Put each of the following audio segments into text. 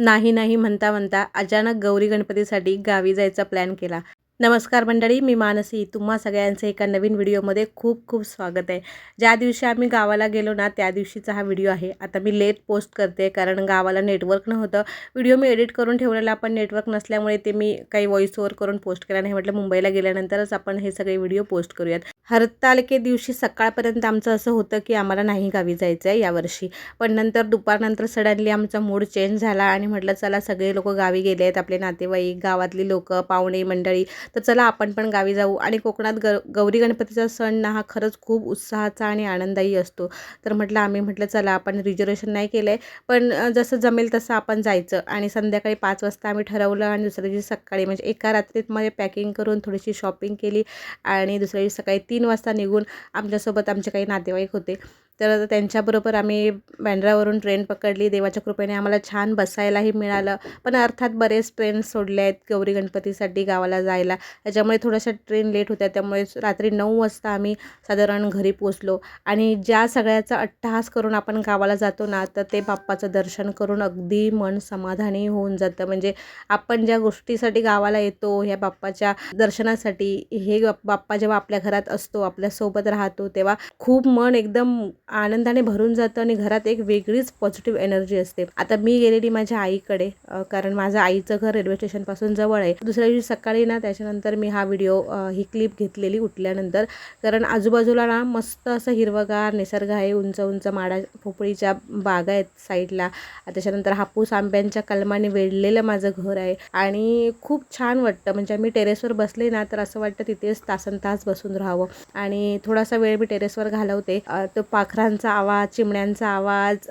नाही नाही म्हणता म्हणता अचानक गौरी गणपतीसाठी गावी जायचा प्लॅन केला. नमस्कार मंडळी मी मानसी. तुम्हा सगळ्यांचं एका नवीन व्हिडिओमध्ये खूप खूप स्वागत आहे. ज्या दिवशी आम्ही गावाला गेलो ना त्या दिवशीचा हा व्हिडिओ आहे. आता मी लेट पोस्ट करते कारण गावाला नेटवर्क नव्हतं. व्हिडिओ मी एडिट करून ठेवलेला पण नेटवर्क नसल्यामुळे ते मी काही व्हॉइस ओवर करून पोस्ट केला नाही. म्हटलं मुंबईला गेल्यानंतरच आपण हे सगळे व्हिडिओ पोस्ट करूयात. हरतालिके दिवशी सकाळपर्यंत आमचं असं होतं की आम्हाला नाही गावी जायचं आहे यावर्षी पण नंतर दुपारनंतर सडनली आमचा मूड चेंज झाला आणि म्हटलं चला सगळे लोक गावी गेले आहेत आपले नातेवाईक गावातली लोक पाहुणे मंडळी तर चला आपण पण गावी जाऊ. आणि कोकणात ग गौरी गणपतीचा सण ना हा खरंच खूप उत्साहाचा आणि आनंददायी असतो. तर म्हटलं आम्ही म्हटलं चला आपण रिजर्वेशन नाही केलं आहे पण जसं जमेल तसं आपण जायचं. आणि संध्याकाळी पाच वाजता आम्ही ठरवलं आणि दुसऱ्या दिवशी सकाळी म्हणजे एका रात्रीत मध्ये पॅकिंग करून थोडीशी शॉपिंग केली आणि दुसऱ्या दिवशी सकाळी तीन तीन वाजता निघून आमच्यासोबत आमचे काही नातेवाईक होते. तर त्यांच्याबरोबर आम्ही बँड्रावरून ट्रेन पकडली. देवाच्या कृपेने आम्हाला छान बसायलाही मिळालं. पण अर्थात बरेच ट्रेन सोडले आहेत गौरी गणपतीसाठी गावाला जायला. त्याच्यामुळे थोड्याशा ट्रेन लेट होत्या. त्यामुळे रात्री नऊ वाजता आम्ही साधारण घरी पोचलो आणि ज्या सगळ्याचा अट्टहास करून आपण गावाला जातो ना तर ते बाप्पाचं दर्शन करून अगदी मन समाधानी होऊन जातं. म्हणजे आपण ज्या गोष्टीसाठी गावाला येतो ह्या बाप्पाच्या दर्शनासाठी हे बाप्पा जेव्हा आपल्या घरात असतो आपल्यासोबत राहतो तेव्हा खूप मन एकदम आनंदाने भरून जातं आणि घरात एक वेगळीच पॉझिटिव्ह एनर्जी असते. आता मी गेलेली माझ्या आईकडे कारण माझं आईचं घर रेल्वे स्टेशनपासून जवळ आहे. दुसऱ्या दिवशी सकाळी ना त्याच्यानंतर मी हा व्हिडिओ ही क्लिप घेतलेली उठल्यानंतर. कारण आजूबाजूला ना मस्त असं हिरवगार निसर्ग आहे. उंच उंच माडा पोपळीच्या बागा आहेत साईडला. त्याच्यानंतर हापूस आंब्यांच्या कलमाने वेढलेलं माझं घर आहे. आणि खूप छान वाटतं. म्हणजे मी टेरेसवर बसले ना तर असं वाटतं तिथेच तासन तास बसून राहावं. आणि थोडासा वेळ मी टेरेसवर घालवते. तो पाखरा पाखरांचा आवाज चिमण्यांचा आवाज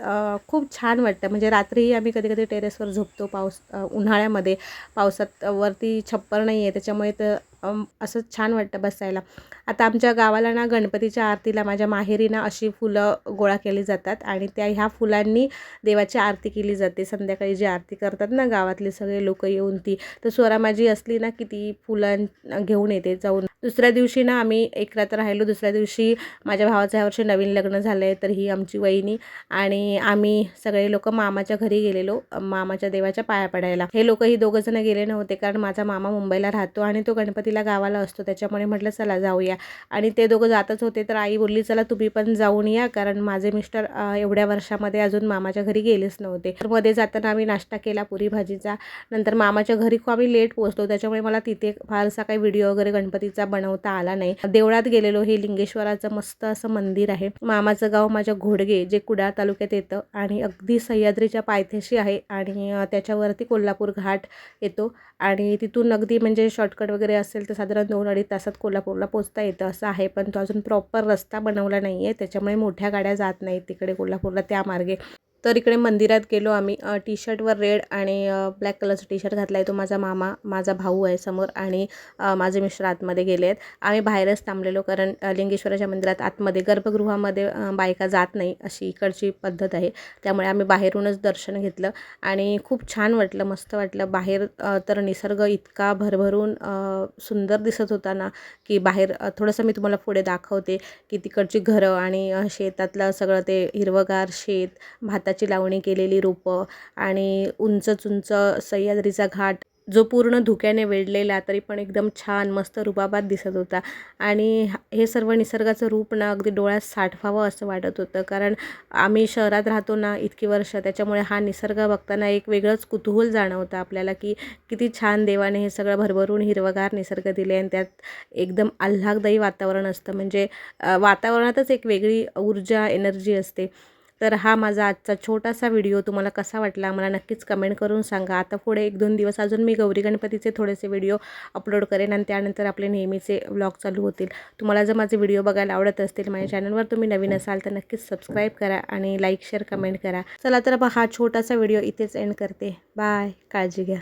खूप छान वाटतं. म्हणजे रात्रीही आम्ही कधी कधी टेरेसवर झोपतो पाऊस उन्हाळ्यामध्ये. पावसात वरती छप्पर नाही आहे त्याच्यामुळे तर असं छान वाटतं बसायला. आता आमच्या गावाला ना गणपतीच्या आरतीला माझ्या माहेरी ना अशी फुलं गोळा केली जातात आणि त्या ह्या फुलांनी देवाची आरती केली जाते. संध्याकाळी जी आरती करतात ना गावातले सगळे लोक येऊन ती तर स्वरा माझी असली ना की ती फुलं घेऊन येते जाऊन. दुसऱ्या दिवशी ना आम्ही एक रात्र राहिलो. दुसऱ्या दिवशी माझ्या भावाचं ह्या वर्षी नवीन लग्न झालं आहे तर ही आमची वहिनी आणि आम्ही सगळे लोक मामाच्या घरी गेलेलो मामाच्या देवाच्या पाया पडायला. हे लोक ही गेले नव्हते कारण माझा मामा मुंबईला राहतो आणि तो गणपती तिला गावाला असतो त्याच्यामुळे म्हटलं चला जाऊया. आणि ते दोघं जातच होते तर आई बोलली चला तुम्ही पण जाऊन या कारण माझे मिस्टर एवढ्या वर्षामध्ये अजून मामाच्या घरी गेलेच नव्हते. तर मध्ये जाताना आम्ही नाश्ता केला पुरी भाजीचा. नंतर मामाच्या घरी खूप आम्ही लेट पोहोचलो त्याच्यामुळे मला तिथे फारसा काही व्हिडिओ वगैरे गणपतीचा बनवता आला नाही. देवळात गेलेलो हे लिंगेश्वराचं मस्त असं मंदिर आहे. मामाचं गाव माझ्या घोडगे जे कुडाळ तालुक्यात येतं आणि अगदी सह्याद्रीच्या पायथ्याशी आहे आणि त्याच्यावरती कोल्हापूर घाट येतो. आणि तिथून अगदी म्हणजे शॉर्टकट वगैरे असेल तर साधारण दोन अडीच तासात कोल्हापूरला पोचता येतं. असं आहे पण तो अजून प्रॉपर रस्ता बनवला नाही आहे त्याच्यामुळे मोठ्या गाड्या जात नाहीत तिकडे कोल्हापूरला त्या मार्गे. तर इकडे मंदिरात गेलो आम्ही. टी शर्टवर रेड आणि ब्लॅक कलरचा टी शर्ट घातला आहे तो माझा मामा माझा भाऊ आहे समोर आणि माझे मिस्टर आतमध्ये गेले आहेत. आम्ही बाहेरच थांबलेलो कारण लिंगेश्वराच्या मंदिरात आतमध्ये गर्भगृहामध्ये बायका जात नाही अशी इकडची पद्धत आहे. त्यामुळे आम्ही बाहेरूनच दर्शन घेतलं आणि खूप छान वाटलं मस्त वाटलं. बाहेर तर निसर्ग इतका भरभरून सुंदर दिसत होता ना की बाहेर थोडंसं मी तुम्हाला पुढे दाखवते की तिकडची घरं आणि शेतातलं सगळं ते हिरवगार शेत भाताची लावणी केलेली रोपं आणि उंचच उंच सह्याद्रीचा घाट जो पूर्ण धुक्याने वेढलेला तरी पण एकदम छान मस्त रुबाबात दिसत होता. आणि हे सर्व निसर्गाचं रूप ना अगदी डोळ्यात साठवावं असं वाटत होतं. कारण आम्ही शहरात राहतो ना इतकी वर्ष त्याच्यामुळे हा निसर्ग बघताना एक वेगळंच कुतूहल जाणवतं आपल्याला की किती छान देवाने हे सगळं भरभरून हिरवगार निसर्ग दिले आणि त्यात एकदम आल्हाददायी वातावरण असतं. म्हणजे वातावरणातच एक वेगळी ऊर्जा एनर्जी असते. तर हा माझा आजचा छोटासा व्हिडिओ. तुम्हाला कसा वाटला मला नक्कीच कमेंट करून सांगा. आता पुढे एक दोन दिवस अजून मी गौरी गणपतीचे थोडेसे व्हिडिओ अपलोड करेन आणि त्यानंतर आपले नेहमीचे व्लॉग चालू होतील. तुम्हाला जर माझे व्हिडिओ बघायला आवडत असतील माझ्या चॅनलवर तुम्ही नवीन असाल तर नक्कीच सबस्क्राईब करा आणि लाईक शेअर कमेंट करा. चला तर हा छोटासा व्हिडिओ इथेच एंड करते. बाय काळजी घ्या.